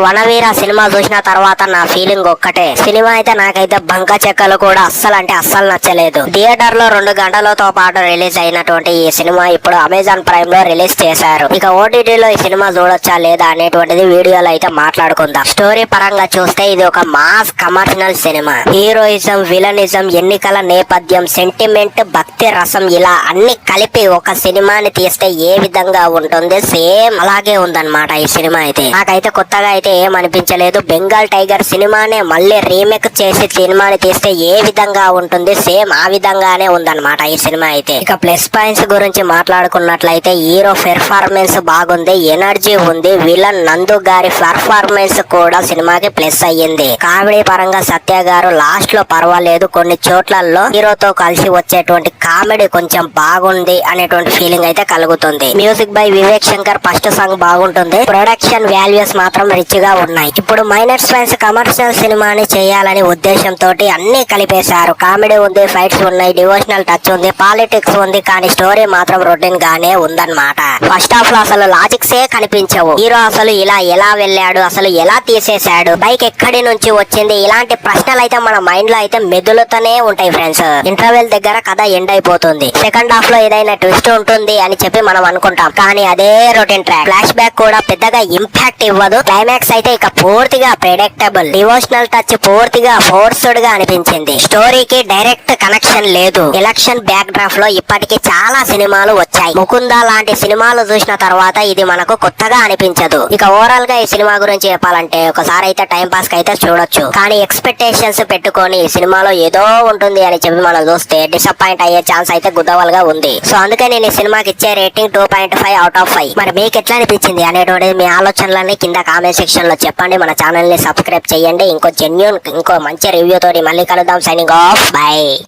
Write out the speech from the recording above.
వనవీర cinema చూసిన తర్వాత నా ఫీలింగ్ ఒక్కటే. సినిమా అయితే నాకైతే బంక చెక్కలు కూడా అస్సలు అంటే అస్సలు నచ్చలేదు. థియేటర్లో రెండు గంటలతో పాటు రిలీజ్ అయినటువంటి ఈ సినిమా ఇప్పుడు అమెజాన్ ప్రైమ్లో రిలీజ్ చేశారు. ఇక ఓటీటీలో ఈ సినిమా చూడొచ్చా లేదా అనేటువంటిది వీడియోలో అయితే మాట్లాడుకుందాం. స్టోరీ పరంగా చూస్తే ఇది ఒక mass commercial cinema. Heroism villainism ఎన్నికల నేపథ్యం సెంటిమెంట్ భక్తి రసం ఇలా అన్ని కలిపి ఒక సినిమాని తీస్తే ఏ విధంగా ఉంటుంది సేమ్ అలాగే ఉందన్నమాట ఈ సినిమా అయితే. నాకైతే కొత్తగా అయితే ఏమనిపించలేదు. బెంగాల్ టైగర్ సినిమానే మళ్ళీ రీమేక్ చేసి సినిమాని తీస్తే ఏ విధంగా ఉంటుంది? సేమ్ ఆ విధంగానే ఉందన్నమాట ఈ సినిమా అయితే. ఇక ప్లస్ పాయింట్స్ గురించి మాట్లాడుకున్నట్లయితే హీరో పెర్ఫార్మెన్స్ బాగుంది ఎనర్జీ ఉంది. విలన్ నందు గారి పెర్ఫార్మెన్స్ కూడా సినిమాకి ప్లస్ అయ్యింది. కామెడీ పరంగా సత్య గారు లాస్ట్లో పర్వాలేదు. కొన్ని చోట్లలో హీరోతో కలిసి వచ్చేటువంటి కామెడీ కొంచెం బాగుంది అనేటువంటి ఫీలింగ్ అయితే కలుగుతుంది. Music by Vivek Shankar first song బాగుంటుంది. ప్రొడక్షన్ వాల్యూస్ మాత్రం రిచ్ మంచిగా ఉన్నాయి. ఇప్పుడు మైనర్స్ ఫ్రెండ్స్ కమర్షియల్ సినిమాని చేయాలని ఉద్దేశంతో అన్ని కలిపేశారు. కామెడీ ఉంది ఫైట్స్ ఉన్నాయి డివోషనల్ టచ్ ఉంది పాలిటిక్స్ ఉంది కానీ స్టోరీ మాత్రం రొటీన్ గానే ఉందన్నమాట. ఫస్ట్ హాఫ్లో అసలు లాజిక్స్ ఏ కనిపించవు. హీరో అసలు ఇలా ఎలా వెళ్ళాడు అసలు ఎలా తీసేశాడు బైక్ ఎక్కడి నుంచి వచ్చింది ఇలాంటి ప్రశ్నలు అయితే మన మైండ్లో అయితే మెదులుతూనే ఉంటాయి ఫ్రెండ్స్. ఇంటర్వెల్ దగ్గర కథ ఎండ్ అయిపోతుంది. సెకండ్ హాఫ్లో ఏదైనా ట్విస్ట్ ఉంటుంది అని చెప్పి మనం అనుకుంటాం. కానీ అదే రొటీన్ ట్రాక్. ఫ్లాష్ బ్యాక్ కూడా పెద్దగా ఇంపాక్ట్ ఇవ్వదు. క్లైమాక్స్ అయితే ఇక పూర్తిగా ప్రెడిక్టబుల్ డివోషనల్ టచ్ పూర్తిగా ఫోర్స్డ్గా అనిపించింది. స్టోరీకి డైరెక్ట్ కనెక్షన్ లేదు. ఎలక్షన్ బ్యాక్ డ్రాఫ్లో ఇప్పటికి చాలా సినిమాలు వచ్చాయి. ముకుంద లాంటి సినిమాలు చూసిన తర్వాత ఇది మనకు కొత్తగా అనిపించదు. ఇక ఓవరాల్గా ఈ సినిమా గురించి చెప్పాలంటే ఒకసారి అయితే టైం పాస్కి అయితే చూడొచ్చు. కానీ ఎక్స్పెక్టేషన్స్ పెట్టుకొని ఈ సినిమాలో ఏదో ఉంటుంది అని చెప్పి మనం చూస్తే డిసప్పాయింట్ అయ్యే ఛాన్స్ అయితే గుద్దవలుగా ఉంది. సో అందుకే నేను ఈ సినిమాకి ఇచ్చే rating two point five out of five మరి మీకు ఎట్లా అనిపించింది అనేటువంటిది మీ ఆలోచనలన్నీ కింద కామెంట్ సెక్షన్ లో చెప్పండి మన ఛానల్ని సబ్స్క్రైబ్ చేయండి. ఇంకో జెన్యున్ ఇంకో మంచి రివ్యూ తోటి మళ్ళీ కలుద్దాం. Signing off by